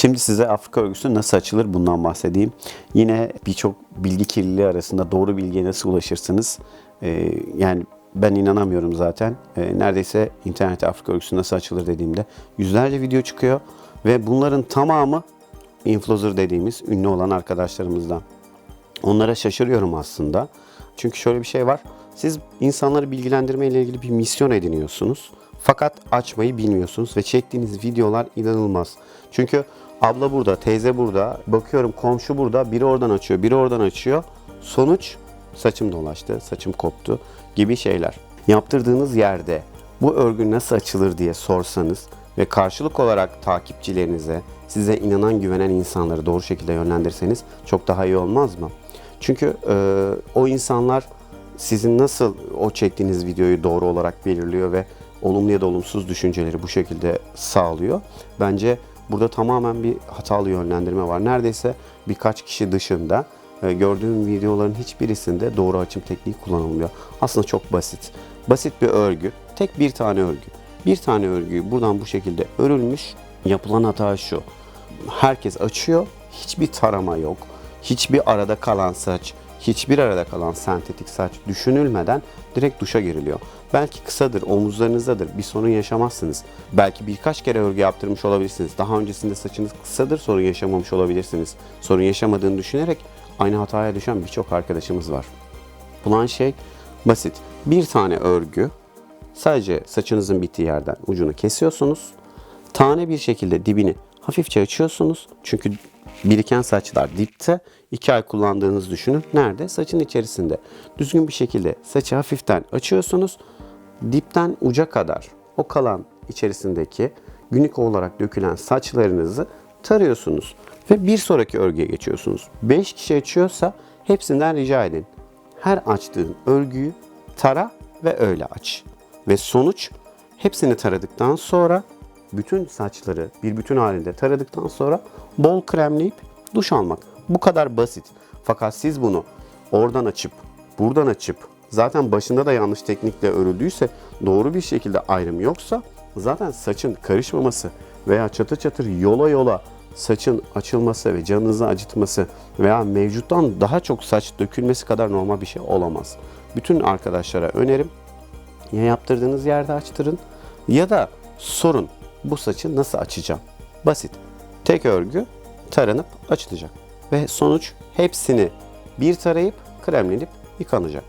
Şimdi size Afrika örgüsü nasıl açılır bundan bahsedeyim. Yine birçok bilgi kirliliği arasında doğru bilgiye nasıl ulaşırsınız? Ee, yani ben inanamıyorum zaten. Ee, neredeyse internette Afrika örgüsü nasıl açılır dediğimde yüzlerce video çıkıyor ve bunların tamamı influencer dediğimiz ünlü olan arkadaşlarımızdan. Onlara şaşırıyorum aslında. Çünkü şöyle bir şey var. Siz insanları bilgilendirme ile ilgili bir misyon ediniyorsunuz. Fakat açmayı bilmiyorsunuz ve çektiğiniz videolar inanılmaz. Çünkü abla burada, teyze burada, bakıyorum komşu burada, biri oradan açıyor, biri oradan açıyor. Sonuç saçım dolaştı, saçım koptu gibi şeyler. Yaptırdığınız yerde bu örgü nasıl açılır diye sorsanız ve karşılık olarak takipçilerinize, size inanan, güvenen insanları doğru şekilde yönlendirseniz çok daha iyi olmaz mı? Çünkü e, o insanlar sizin nasıl o çektiğiniz videoyu doğru olarak belirliyor ve olumlu ya da olumsuz düşünceleri bu şekilde sağlıyor. Bence burada tamamen bir hatalı yönlendirme var. Neredeyse birkaç kişi dışında e, gördüğüm videoların hiçbirisinde doğru açım tekniği kullanılmıyor. Aslında çok basit. Basit bir örgü. Tek bir tane örgü. Bir tane örgüyü buradan bu şekilde örülmüş. Yapılan hata şu. Herkes açıyor. Hiçbir tarama yok. Hiçbir arada kalan saç, hiçbir arada kalan sentetik saç düşünülmeden direkt duşa giriliyor. Belki kısadır, omuzlarınızdadır, bir sorun yaşamazsınız. Belki birkaç kere örgü yaptırmış olabilirsiniz. Daha öncesinde saçınız kısadır, sorun yaşamamış olabilirsiniz. Sorun yaşamadığını düşünerek aynı hataya düşen birçok arkadaşımız var. Bulan şey basit. Bir tane örgü, sadece saçınızın bittiği yerden ucunu kesiyorsunuz. Tane bir şekilde dibini hafifçe açıyorsunuz. Çünkü biriken saçlar dipte. iki ay kullandığınızı düşünün. Nerede? Saçın içerisinde. Düzgün bir şekilde saçı hafiften açıyorsunuz. Dipten uca kadar o kalan içerisindeki günlük olarak dökülen saçlarınızı tarıyorsunuz. Ve bir sonraki örgüye geçiyorsunuz. 5 kişi açıyorsa hepsinden rica edin. Her açtığın örgüyü tara ve öyle aç. Ve sonuç hepsini taradıktan sonra bütün saçları bir bütün halinde taradıktan sonra bol kremleyip duş almak. Bu kadar basit. Fakat siz bunu oradan açıp, buradan açıp, zaten başında da yanlış teknikle örüldüyse, doğru bir şekilde ayrım yoksa zaten saçın karışmaması veya çatır çatır yola yola saçın açılması ve canınızı acıtması veya mevcuttan daha çok saç dökülmesi kadar normal bir şey olamaz. Bütün arkadaşlara önerim ya yaptırdığınız yerde açtırın ya da sorun bu saçı nasıl açacağım? Basit. Tek örgü taranıp açılacak. Ve sonuç hepsini bir tarayıp kremlenip yıkanacak.